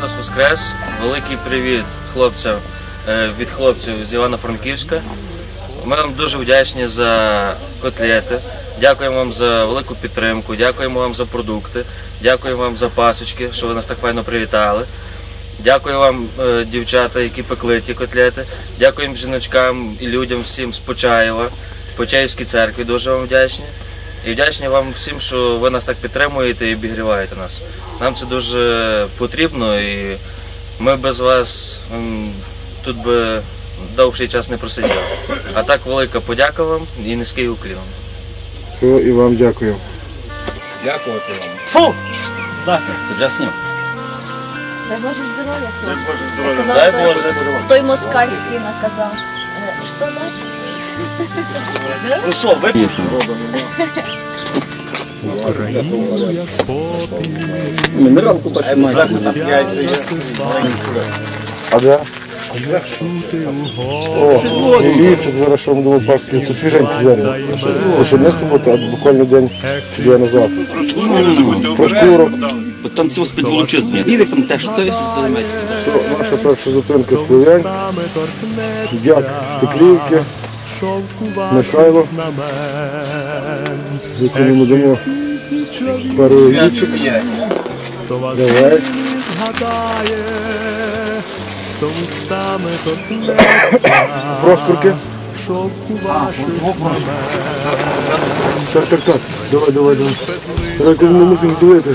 Христос Воскрес! Великий привіт хлопцям е, від хлопців з Івано-Франківська. Ми вам дуже вдячні за котлети. Дякуємо вам за велику підтримку, дякуємо вам за продукти, дякуємо вам за пасочки, що ви нас так файно привітали. Дякую вам, е, дівчата, які пекли ті котлети. Дякуємо жіночкам і людям всім з Почаєва, Почаївській церкві дуже вам вдячні. І вдячні вам всім, що ви нас так підтримуєте і обігріваєте нас. Нам це дуже потрібно і ми без вас тут би довший час не просиділи. А так велика подяка вам і низький уклін. І вам дякую. Дякувати вам. Фу! Я снів. Дай Боже здоров'я. Дай Боже здоров'я. Дай Боже. Той москальський наказав. Е, Що дати? Ну що, ви А де? О, Львівчик, зараз що ми думали паски, то свіженькі. То що не субота, а буквально день чи дві назад. Трошки урок. Бо там цього з-під волочизни. Там теж, то весь займається. Наша перша зупинка Слов'янськ, Дяк Стеклівки, Михайло, яким ми дамо пару вічок. Давай. Проскурки. Так, так, так. Давай, давай, давай. Так, ми мусимо дивити.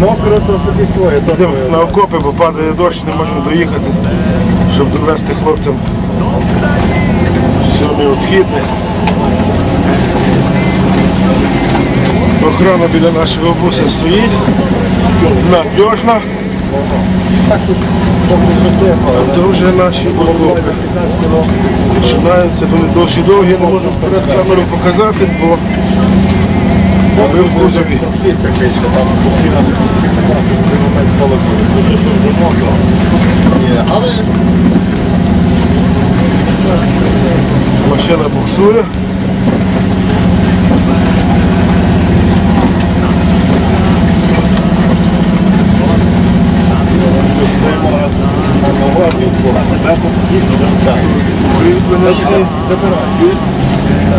Мокро, то собі своє. То Йдемо на окопи, бо падає дощ, не можемо доїхати, щоб довести хлопцям все необхідне. Охорона біля нашого буса стоїть, надіжна, трохи вже а то вже наші окопи починаються, вони досі довгі, не можу перед камеру показати, бо ми в кузові. Якийсь, бо там метрів, три момент полетіли. Дуже дуже Але Машина буксує.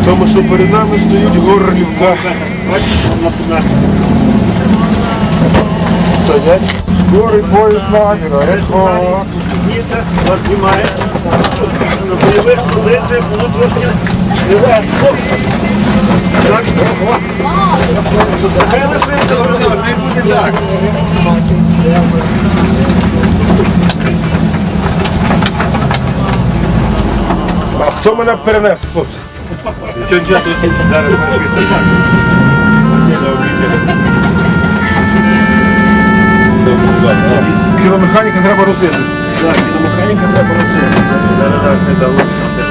Тому що перед нами стоїть горлівка. Стоять. Скорий поїзд наміра, ехо. вас знімає. На бойових позиціях було трошки нелегко. Так. Хай лишиться, Володимир, хай буде так. А хто мене перенес, хлопці? Нічого, нічого, тут зараз пішли так. Кіломеханіка треба розити. Так, і треба розсити. Зараз зараз не залишиться.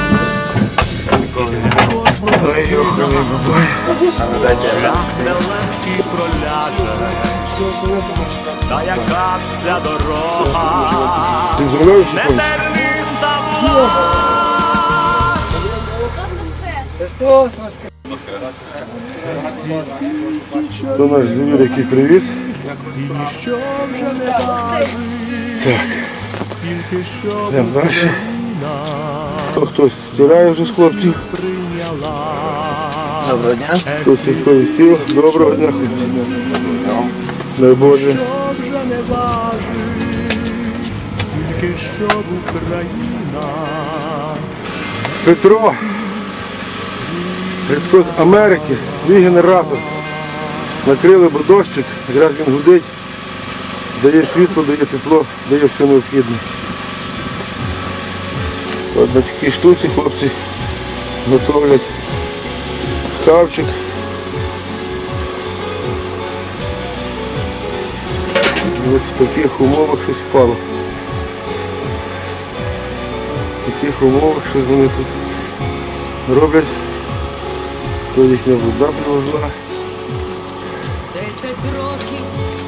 Та яка ця дорога, Ти з рулею терниста була. То наш звір, який привіз. Так. Йдемо далі. То хтось стирає вже з хлопців. Доброго дня. Хтось відповістів. Доброго дня. Дай Боже. Тільки щоб Україна Петро. Христос Америки, твій генератор. Накрили бо дощик, якраз він гудить, дає світло, дає тепло, дає все необхідне. От на такій штуці хлопці готовлять хавчик. От в таких умовах щось впало. В таких умовах щось вони тут роблять. То їхня вода привезла.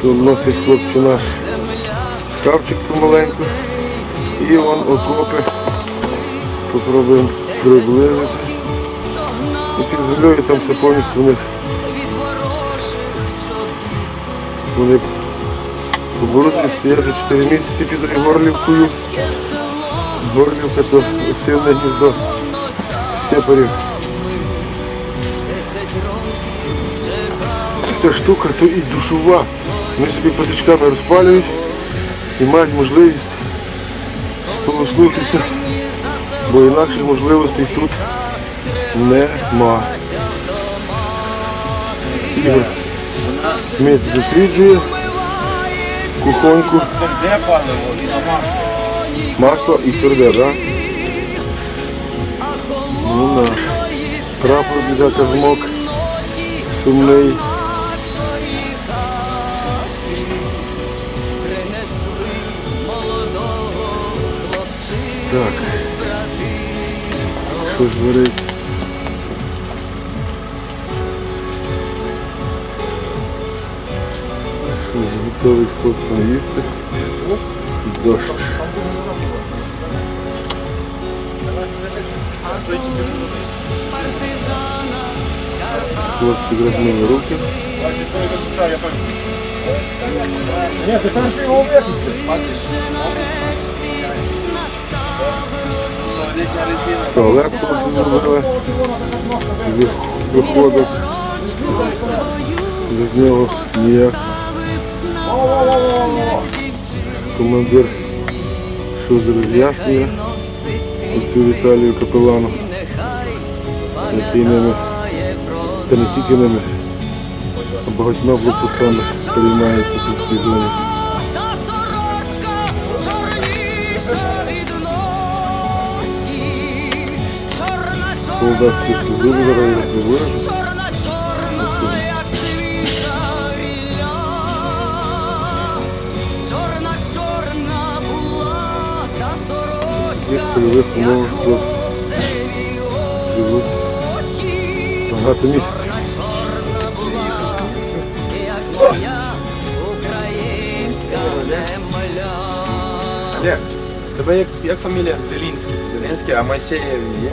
То носить хлопці наш шкафчик помаленьку. І вон окопи Попробуємо приблизити. І під землею там все повністю у них вони оборудні стоять вже 4 місяці під Горлівкою. Горлівка то сильне гніздо сепарів. Ця штука то і душова. Вони собі патичками розпалюють і мають можливість сполоснутися, бо інакших можливостей тут нема. Ігор Мець досліджує на масло. І тверде, так? Ну на. Прапор бідака змок. Сумний. Так. Що ж горить? Що ж готовий хлопцям їсти? Дощ. Хлопці грознули руки. Ні, ти перший його виключи. Туалет зробили. Від виходок. Без нього ніяк. Командир що роз'яснює оцю Віталію Капелану, який ними, та не тільки ними, а багатьма блокпостами переймається тут в зоні. хлопцеві живуть очі. багато місяців. Чорна була, як моя українська земля. Олег, тебе як, як фамілія? Зелінський. Зелінський, а Майсеєв є?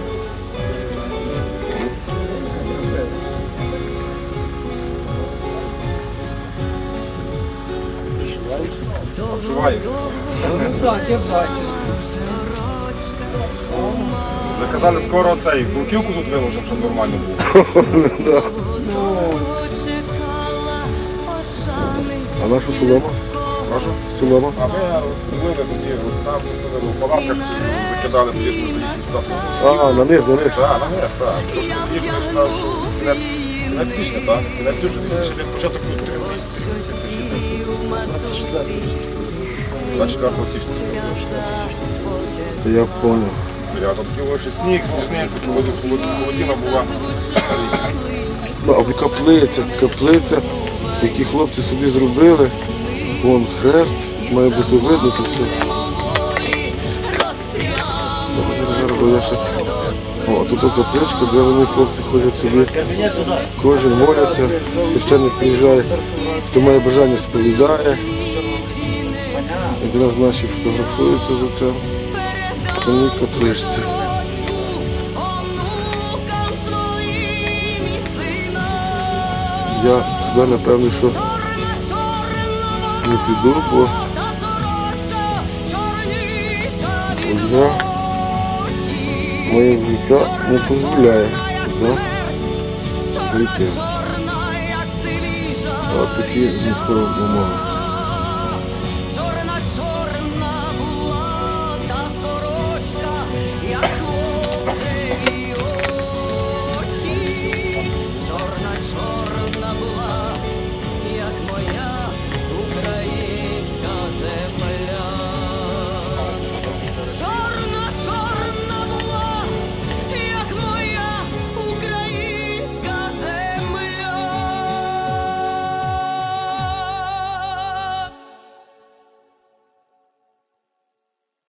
Обживаюся. Вже казали, скоро цей бурківку тут виложимо, щоб нормально було. А нашу солому? Прошу. Солома? А ми зробили тоді, от там в палатках закидали, тоді ж ми заїхали туди. А, на них, на них. Так, на мес, так. Тому що заїхали, сказав, що кінець, кінець січня, так? Кінець січня, десь початок лютого. 24 січня. Я понял. Я тут сніг, холодина була. Ну, а каплиця, каплиця, які хлопці собі зробили. Вон хрест, має бути видно тут все. О, тут капличка, де вони хлопці ходять собі. Кожен моляться, священник приїжджає, хто має бажання сповідає. Якраз наші фотографуються за це. Самій капличці. Я сюди напевно, що не піду, бо вже моє життя не дозволяє як свіжа Ось такі місцеві умови.